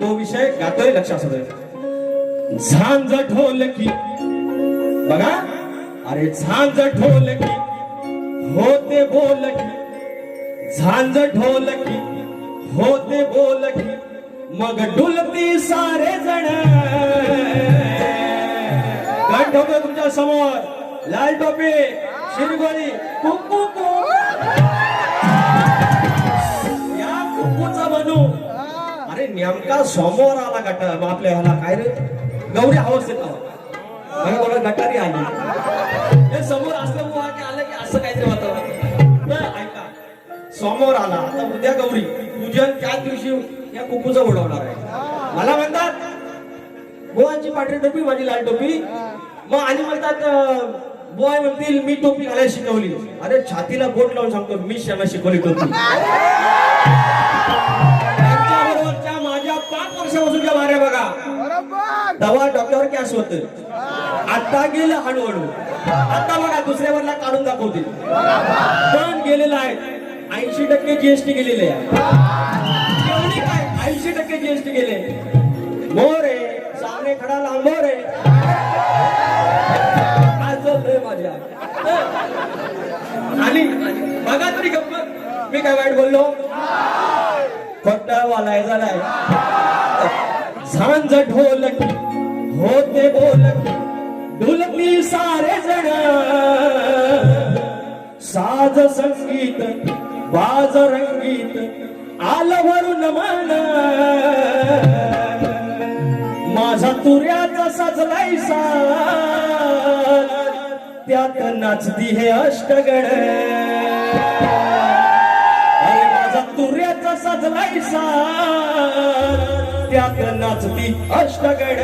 तो विषय गातोय लक्षात असू दे झांज ढोलकी बघा. अरे झांज ढोलकी होते बोलकी झांज ढोलकी होते बोलकी मग डुलती सारे जण. गण ठेवतो तुमच्यासमोर. लाल टोपे शिरगोळी कुकू नेमका समोर आला गट आपल्या ह्याला काय रे? गौरी आवाज येत गटारी आली. हे समोर असलं की आलं की असं काहीतरी वातावरण. ऐका. समोर आला. आता उद्या गौरी पूजन त्या दिवशी या कुकूचं उडवणार आहे. मला म्हणतात गोवाची पांढरी टोपी माझी लाल टोपी. मग आणि म्हणतात बुवाय म्हणतील मी टोपी घालायला शिकवली. अरे छातीला बोट लावून सांगतो मी शेणा शिकवली टोपी. तेव्हा डोक्यावर कॅश होत. आता गेलं हळूहळू. आता बघा दुसऱ्या वरला काढून दाखवतील. पण गेलेलं आहे. ऐंशी टक्के जीएसटी गेलेले आहे. एवढी काय? ऐंशी टक्के जीएसटी गेले. मोर आहे. सामने खडा लांबोर आहे. आज चाललंय माझ्या आणि बघा तरी गप्पत मी काय वाईट बोललो? खोटा वालाय झालाय झांज ढोलक होते बोलक ढुलकी सारे जण. साज संगीत बाज रंगीत आलं वरून मन. माझा तुऱ्याचा सजलाय त्यात नाचती हे अष्टगण. अरे माझा तुऱ्याचा सजलाय त्यात नाचती अष्टगड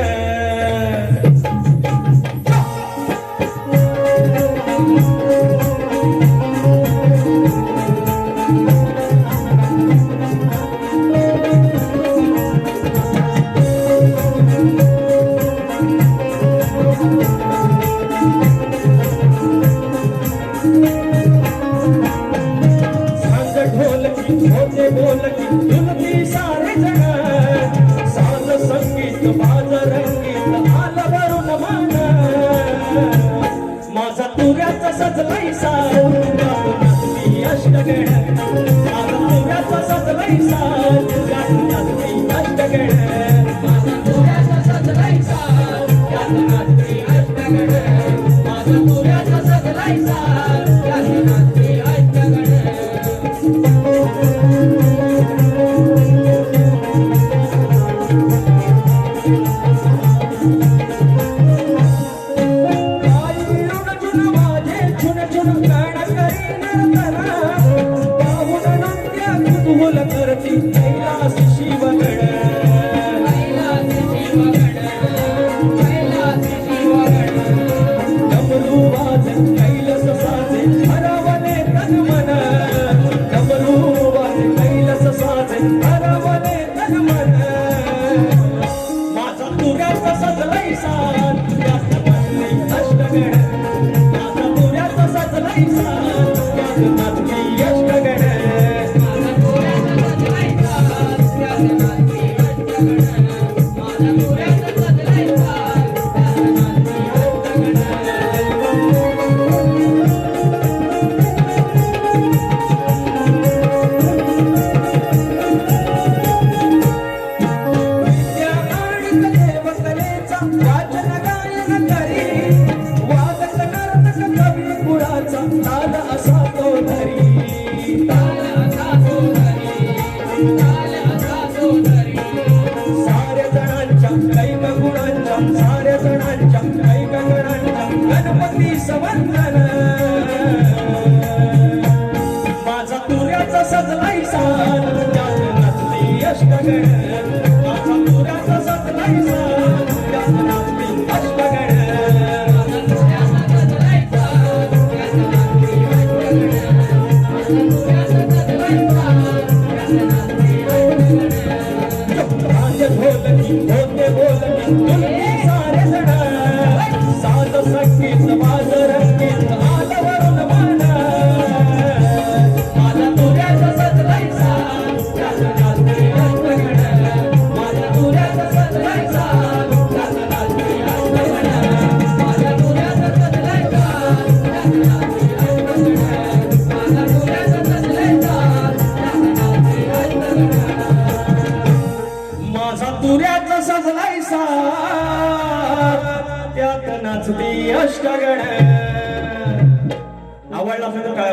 माझा माझा तुऱ्याचा सजलाय असा तो धरी ताल असा तो धरी. तुऱ्यात सजलायसा. त्यात नाचती अष्टगण. आवडला असेल तर काय